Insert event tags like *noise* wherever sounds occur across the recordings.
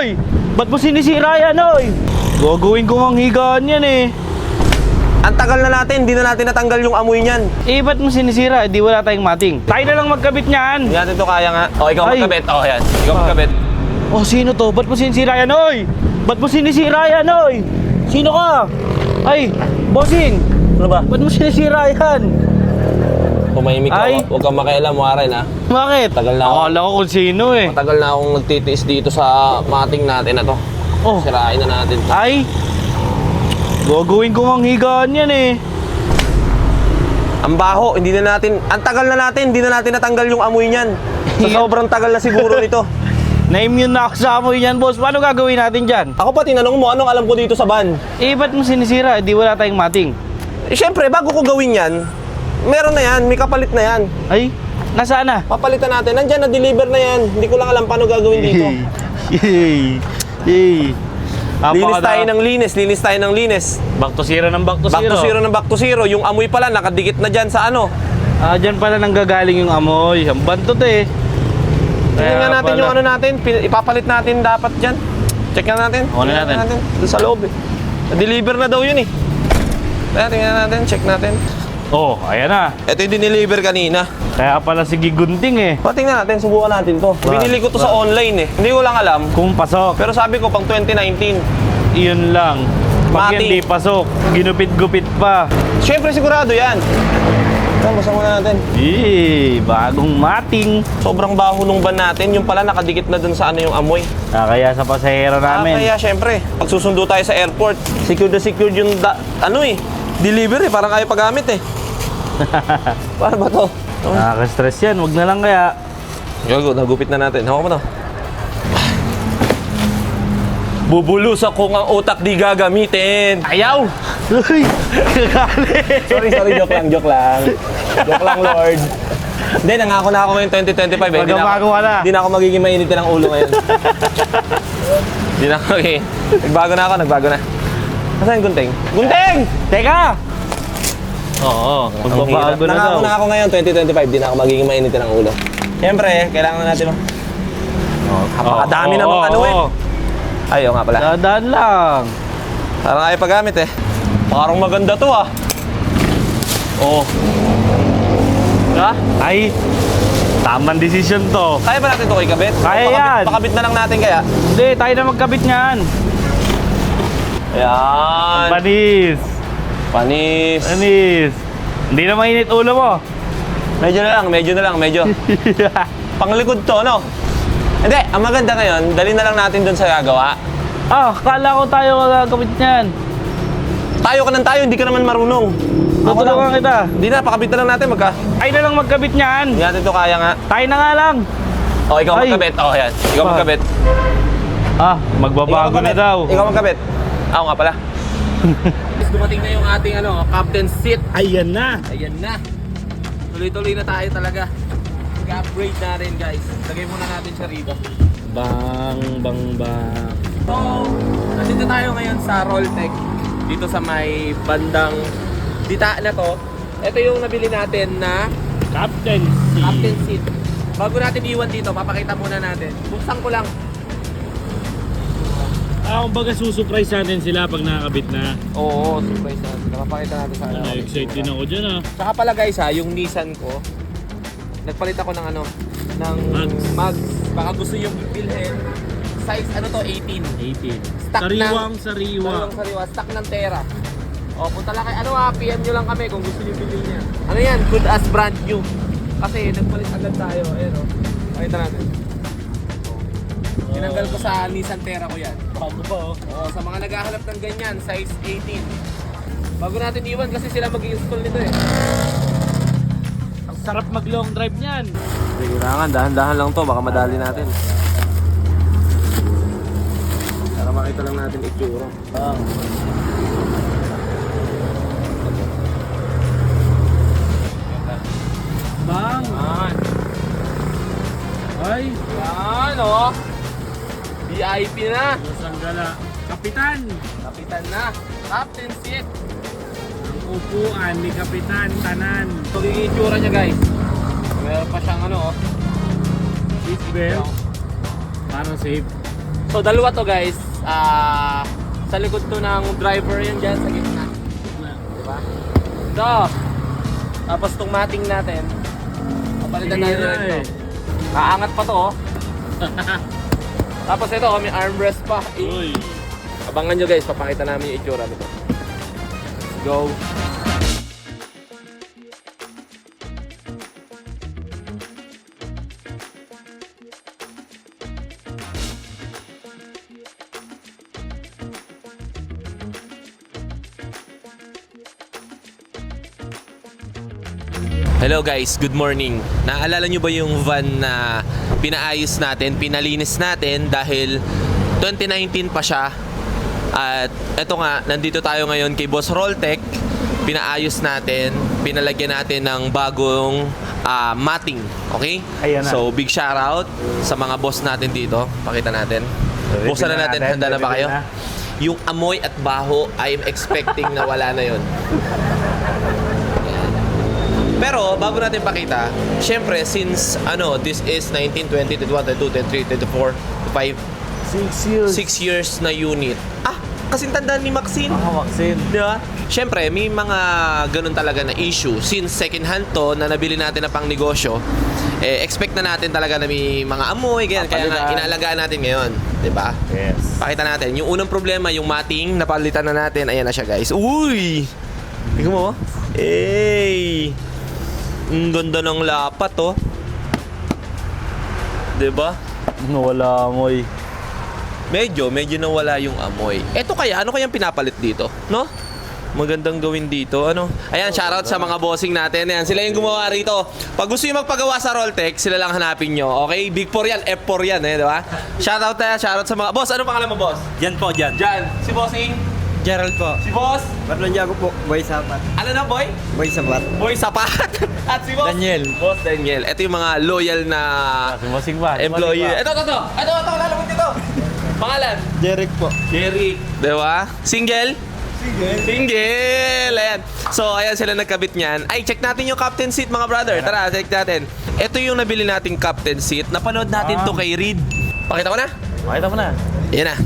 oy! Ba't mo sinisira yan, oy? Gagawin ko ang higaan yan eh. Ang tagal na natin, hindi na natin natanggal yung amoy niyan. Eh, ba't mo sinisira? Eh, di wala tayong mating. Tayo na lang magkabit niyan. Hindi natin to kaya nga. O, ikaw Ay. magkabit. O, yan. Ikaw Ah. magkabit. Oh, sino to? Ba't mo sinisira yan, oy? Ba't mo sinisira yan, oy? Sino ka? Ay, bossing! Ano ba? Ba't mo sinisira yan? Pumahimik ka. Ay. Huwag kang makialam, Warren, ha? Bakit? Tagal na ako. Akala ko kung sino eh. Matagal na akong nagtitiis dito sa mating natin na to. Oh, Sirain na natin to. ay! Gagawin ko ang higaan yan eh. Ang baho, hindi na natin, ang tagal na natin, hindi na natin natanggal yung amoy niyan. Sa *laughs* sobrang tagal na siguro nito. Na-immune na ako sa amoy yan, boss. Paano gagawin natin dyan? Ako pa tinanong mo, anong alam ko dito sa van? Eh, ba't mo sinisira? Eh, di wala tayong mating. Eh, syempre, bago ko gawin yan, meron na yan, may kapalit na yan. Ay, nasaan na? Papalitan natin. Nandyan, na-deliver na yan. Hindi ko lang alam paano gagawin dito. Yay! Yay! Linis tayo ng linis, linis tayo ng linis. Back to zero ng back to Back zero. to zero ng back to zero. Yung amoy pala, nakadikit na dyan sa ano. Ah, dyan pala nanggagaling yung amoy. Ang bantot eh. Tingnan nga natin yung ano natin. Pin- Ipapalit natin dapat dyan. Check na natin. Ano Tingnan natin? Doon sa loob eh. Na-deliver na daw yun eh. Kaya tingnan natin, check natin. Oh, ayan na. Ito yung dineliver kanina. Kaya pala sige gunting eh. O, tingnan natin, subukan natin to. Binili ko to sa online eh. Hindi ko lang alam. Kung pasok, Pero sabi ko pang 2019. iyon lang. Pag Mating. hindi pasok, ginupit-gupit pa. Siyempre sigurado yan. Ito, basa muna natin. Eh, bagong mating. Sobrang baho nung van natin. Yung pala nakadikit na dun sa ano yung amoy. Ah, kaya sa pasahero Ah, namin. kaya syempre, pag susundo tayo sa airport, secured na secured yung da- ano eh, delivery, parang ayaw pagamit eh. *laughs* Paano ba to? Nakaka-stress yan, wag na lang kaya. Gago, nagupit na natin. Hawak mo to. Bubulus ako ng utak di gagamitin. Ayaw! Uy. Sorry, sorry, joke lang, joke lang. Joke lang, Lord. Hindi, nangako na ako ngayon 2025 eh. Hindi na, Magbabago ako, ka na. hindi na ako magiging mainitin ng ulo ngayon. Hindi na ako magiging. Nagbago na ako, nagbago na. Nasaan yung gunting? Gunting! Teka! Oo, magbabago na daw. Nangako na ako ngayon 2025, di na ako magiging mainitin ng ulo. Siyempre, kailangan na natin. Oh, napakadami Oo, namang oo, ano eh. oo. Ayaw nga pala. Dadaan lang. Parang ayaw pagamit eh. Parang maganda to ah. Oh. Ha? Ay, tamang desisyon to. Kaya ba natin ito kay Kabit? Kaya pakabit- yan. Pakabit na lang natin kaya. Hindi, tayo na magkabit niyan. Ayan. Panis. Panis. Panis. Hindi na mainit ulo mo. Medyo na lang, medyo na lang, medyo. *laughs* Panglikod to, no? Hindi, ang maganda ngayon, dali na lang natin dun sa gagawa. ah, kala ko tayo gagawin niyan. Tayo ka ng tayo, hindi ka naman marunong. Tutulungan kita. Hindi na, pakabit na lang natin magka. Ay na lang magkabit niyan. Hindi natin to kaya nga. Tayo na nga lang. O, ikaw Ay. magkabit. O, yan. Ikaw Ah. magkabit. Ah, magbabago na daw. Ikaw magkabit. Ako nga pala. *laughs* Dumating na yung ating ano, captain seat. Ayan na. Ayan na. Tuloy-tuloy na tayo talaga. Mag-upgrade na rin guys. Lagay muna natin siya rito. Bang, bang, bang. So, nandito tayo ngayon sa Rolltech. Dito sa may bandang dita na to. Ito yung nabili natin na Captain C. captain seat. Bago natin iwan dito, papakita muna natin. Buksan ko lang. Ah, kumbaga susurprise natin sila pag nakakabit na. Oo, surprise natin. Papakita natin sa Ano, excited din ako dyan ah. Saka pala guys ha, yung Nissan ko, nagpalit ako ng ano, ng Mags. mags. Baka gusto yung bilhin. Size ano to, 18. 18. Stock sariwang ng- sariwa. Sariwang sariwa, stock ng Tera. O, punta lang kay, ano ha, PM nyo lang kami kung gusto nyo bilhin niya. Ano yan, good as brand new. Kasi nagpalit agad tayo, ayun o. Pakita natin. Tinanggal ko sa Nissan Terra ko yan. Bago pa oh. Oo, sa mga naghahanap ng ganyan, size 18. Bago natin iwan kasi sila mag-install nito eh. Ang sarap mag long drive niyan. Kailangan, dahan-dahan lang to, baka madali natin. Para makita lang natin itsura. Bang. Bang. Ay, Yan, oh. VIP na. Lusang gala. Kapitan. Kapitan na. Captain seat. Ang upuan ni Kapitan Tanan. Magiging itsura niya, guys. Meron pa siyang ano, oh. Seat belt. Para safe. So dalawa to guys. Ah, sa likod to ng driver yan dyan sa gitna. Diba? So, tapos tong mating natin. Papalitan Sige natin na ito. Kaangat pa to oh. *laughs* tapos ito, may armrest pa. Uy. Abangan nyo guys, papakita namin yung itsura nito. Let's go. Hello guys, good morning. Naalala nyo ba yung van na pinaayos natin, pinalinis natin dahil 2019 pa siya. At eto nga, nandito tayo ngayon kay Boss Roltech. Pinaayos natin, pinalagyan natin ng bagong ah, matting. Okay? Ayan na. So, big shout out sa mga boss natin dito. Pakita natin. Ready Buksan na na natin. natin, Handa na ba kayo? na. Yung amoy at baho, I'm expecting na wala na yon. Pero bago natin pakita, syempre since ano, this is 19, 20, 21, 22, 23, 24, 5, Six years. 6 years na unit. Ah, kasing tandaan ni Maxine. Mga vaccine. Di ba? Siyempre, may mga ganun talaga na issue. Since second hand to, na nabili natin na pang negosyo, eh, expect na natin talaga na may mga amoy, ganyan. Kaya nga, Papalitan. inalagaan natin ngayon. Di ba? Yes. Pakita natin. Yung unang problema, yung mating, napalitan na natin. Ayan na siya, guys. Uy! Tingnan mo. Hey! Ang ganda ng lapat, oh. 'Di ba? Wala amoy. Medyo, medyo nawala yung amoy. Eto kaya, ano kayang pinapalit dito? No? Magandang gawin dito. Ano? Ayan, shoutout sa mga bossing natin. Ayan, sila yung gumawa rito. Pag gusto nyo magpagawa sa Roltech, sila lang hanapin nyo. Okay? Big 4 yan, F4 yan, eh, di ba? Shoutout tayo, shoutout sa mga... Boss, ano pangalan mo, boss? Yan po, dyan. Jan. Si Bossing? Gerald po. Si Boss? Marlon Jago po. Boy Sapat. Ano na, boy? Boy Sapat. Boy Sapat. *laughs* At si Boss? Daniel. Boss Daniel. Ito yung mga loyal na Sumasing ba? employee. Ito, ito, ito. Ito, ito, lalabot dito. Pangalan? Derek po. Derek. Di ba? Single? Single. Single. Ayan. So, ayan sila nagkabit niyan. Ay, check natin yung captain seat, mga brother. Tara, check natin. Ito yung nabili nating captain seat. Napanood natin Ah. to kay Reed. Pakita ko na. Makita mo na. Yan na.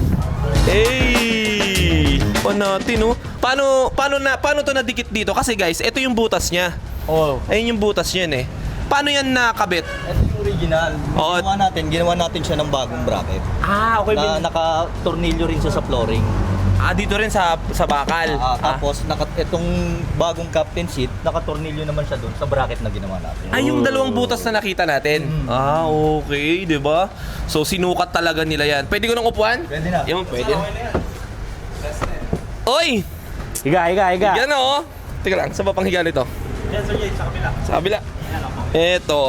Hey! Pa natin, oh. Paano, paano, na, paano to nadikit dito? Kasi guys, ito yung butas niya. Oh. Ayun yung butas niyan eh. Paano yan nakabit? Ito yung original. Oo. Ginawa natin, ginawa natin siya ng bagong bracket. Ah, okay. Na naka-tornilyo rin siya sa flooring. Ah, dito rin sa sa bakal. Ah, Ah. tapos naka, itong bagong captain seat, naka-tornilyo naman siya doon sa bracket na ginawa natin. Ay, yung dalawang butas na nakita natin. Mm. Ah, okay, 'di ba? So sinukat talaga nila 'yan. Pwede ko nang upuan? Pwede na. Yung pwede. Oy! Higa, higa, higa. Yan oh. Teka lang, saan ba pang higa nito? Yan, Sir Jay, sa kabila. Sa kabila. Eto.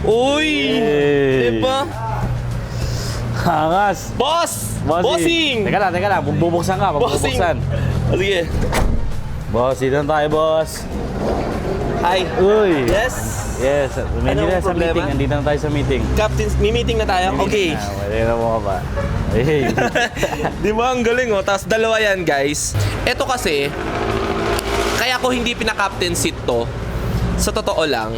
Uy! Hey. 'Di ba? Hangas. Boss! Bossing! Teka lang, teka lang. Bubuksan ka, Bossing! bubuksan. O, sige. Boss, dito na tayo, boss. Hi. Uy. Yes. Yes, Anong na sa problema? meeting. Nandito na tayo sa meeting. Captain, may meeting na tayo? Okay. Ah, Wala na mo ka ba? Hey. *laughs* Di ba ang galing oh? Tapos dalawa yan guys. Ito kasi, kaya ko hindi pinaka-captain seat to, sa totoo lang,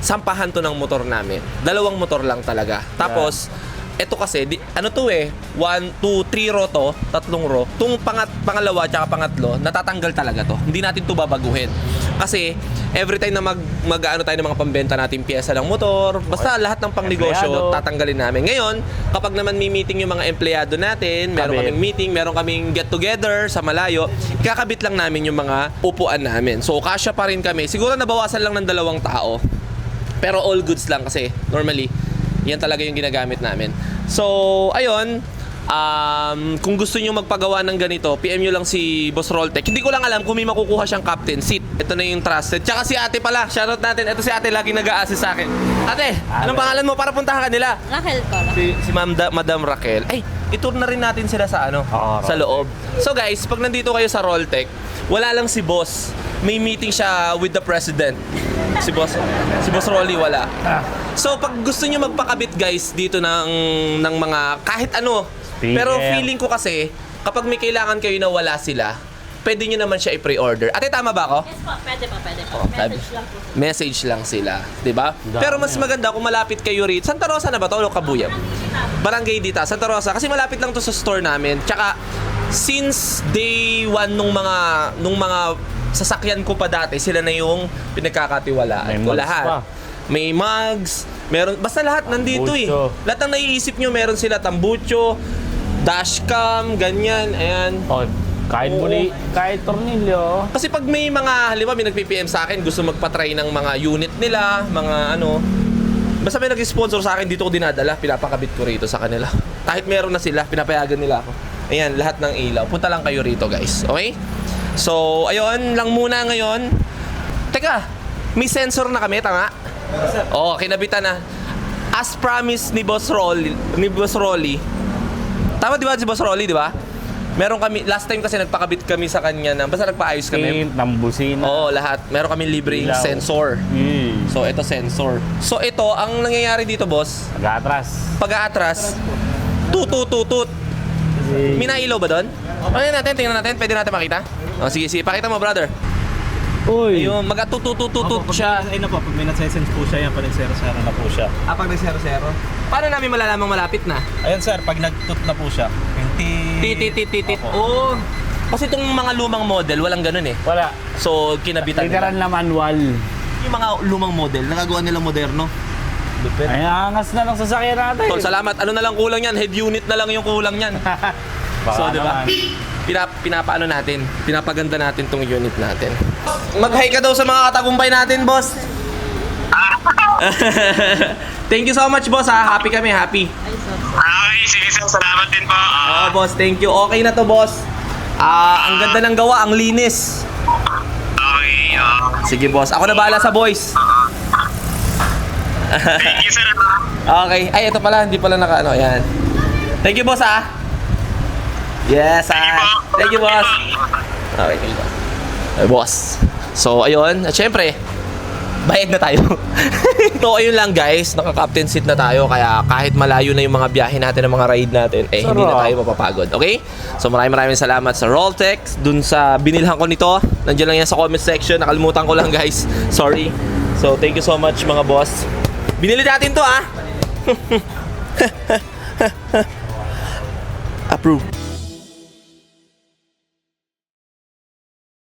sampahan to ng motor namin. Dalawang motor lang talaga. Tapos, ito kasi, di, ano to eh, 1, 2, 3 row to, tatlong row. Tung pangat, pangalawa tsaka pangatlo, natatanggal talaga to. Hindi natin to babaguhin. Kasi, every time na mag, mag ano tayo ng mga pambenta natin pyesa ng motor, basta lahat ng pangnegosyo, Empleyado. tatanggalin namin. Ngayon, kapag naman may meeting yung mga empleyado natin, meron Kabit. kaming meeting, meron kaming get together sa malayo, kakabit lang namin yung mga upuan namin. So, kasya pa rin kami. Siguro nabawasan lang ng dalawang tao. Pero all goods lang kasi normally yan talaga yung ginagamit namin. So, ayun, um, kung gusto niyo magpagawa ng ganito, PM nyo lang si Boss Roltech. Hindi ko lang alam kung may makukuha siyang captain seat. Ito na yung trusted. Tsaka si ate pala, shoutout natin. Ito si ate lagi nag-a-assist sa akin. Ate, anong pangalan mo para puntahan ka nila? Raquel po. Si, si Ma'am da, Madam Raquel. Ay, itur na rin natin sila sa ano, Oo, sa loob. So guys, pag nandito kayo sa Roltech, wala lang si boss. May meeting siya with the president. Si boss, si boss Rolly wala. So pag gusto niyo magpakabit guys dito ng ng mga kahit ano, Speaker. pero feeling ko kasi kapag may kailangan kayo na wala sila, pwede nyo naman siya i-pre-order. Ate, tama ba ako? Yes po, pwede po, pwede po. Oh, sabi- Message lang po. Message lang sila, 'di ba? Pero mas maganda kung malapit kayo rito. Santa Rosa na ba 'to o Kabuyam? Barangay Dita, Santa Rosa kasi malapit lang 'to sa store namin. Tsaka since day one nung mga nung mga sasakyan ko pa dati, sila na yung pinagkakatiwalaan May ko mugs lahat. pa. May mugs, meron basta lahat nandito eh. Tambucho. Lahat ng naiisip nyo meron sila tambucho, dashcam, ganyan, ayan. Oh, kahit Oo. muli, kahit tornilyo. Kasi pag may mga, halimbawa may nag-PPM sa akin, gusto magpa-try ng mga unit nila, mga ano, basta may nag-sponsor sa akin, dito ko dinadala, pinapakabit ko rito sa kanila. *laughs* Kahit meron na sila, pinapayagan nila ako. Ayan, lahat ng ilaw. Punta lang kayo rito, guys. Okay? So, ayun lang muna ngayon. Teka, may sensor na kami, tama? Oo, kinabitan na. As promised ni Boss Rolly, ni Boss Rolly, tama di ba si Boss Rolly, di ba? Meron kami, last time kasi nagpakabit kami sa kanya ng, basta nagpaayos kami. Paint, tambusina. Oo, lahat. Meron kami libreng Ilaw. sensor. Mm. So, ito sensor. So, ito, ang nangyayari dito, boss, Nag-atras. pag-aatras, tutututut. May nailaw ba doon? Ano natin, tingnan natin, pwede natin makita? Oh, sige, sige, pakita mo, brother. Uy, Yung magkatutututut siya. Ay na po, pag may nagsisense po siya, yan, pag nagsero-sero na po siya. Ah, pag nag-zero-zero? Paano namin malalamang malapit na? Ayun sir, pag nagtut na po siya, yung ti... Tititititit. Opo. Oo. Kasi itong mga lumang model, walang ganun eh. wala. So, kinabitan Literal nila. na manual. Yung mga lumang model, nagagawa nila moderno. Ay, angas na lang sasakyan natin. Tol, salamat. Ano na lang kulang yan? Head unit na lang yung kulang yan. *laughs* So, di ba? Pinap pinapaano natin, pinapaganda natin tong unit natin. Mag-hi ka daw sa mga katagumpay natin, boss. *laughs* thank you so much, boss. Ha? Happy kami, happy. Okay, sige sir, salamat din po. Oo, Ah, boss, thank you. Okay na to, boss. Ah, ang ganda ng gawa, ang linis. okay, ah. Sige, boss. Ako na bahala sa boys. Thank you sir. Okay. Ay, ito pala. Hindi pala naka ano. Yan. Thank you, boss, ah. Yes, ah. Thank you, boss. Okay, thank you, boss. Ay, boss. So, ayun. At syempre, bayad na tayo. *laughs* so, ayun lang, guys. Naka-captain seat na tayo. Kaya kahit malayo na yung mga biyahe natin, ang mga ride natin, eh, hindi na Sarap. tayo mapapagod. Okay? So, maraming maraming salamat sa Roltex. Dun sa binilhan ko nito. Nandiyan lang yan sa comment section. Nakalimutan ko lang, guys. Sorry. So, thank you so much, mga boss. Binili natin to, ah. Approve.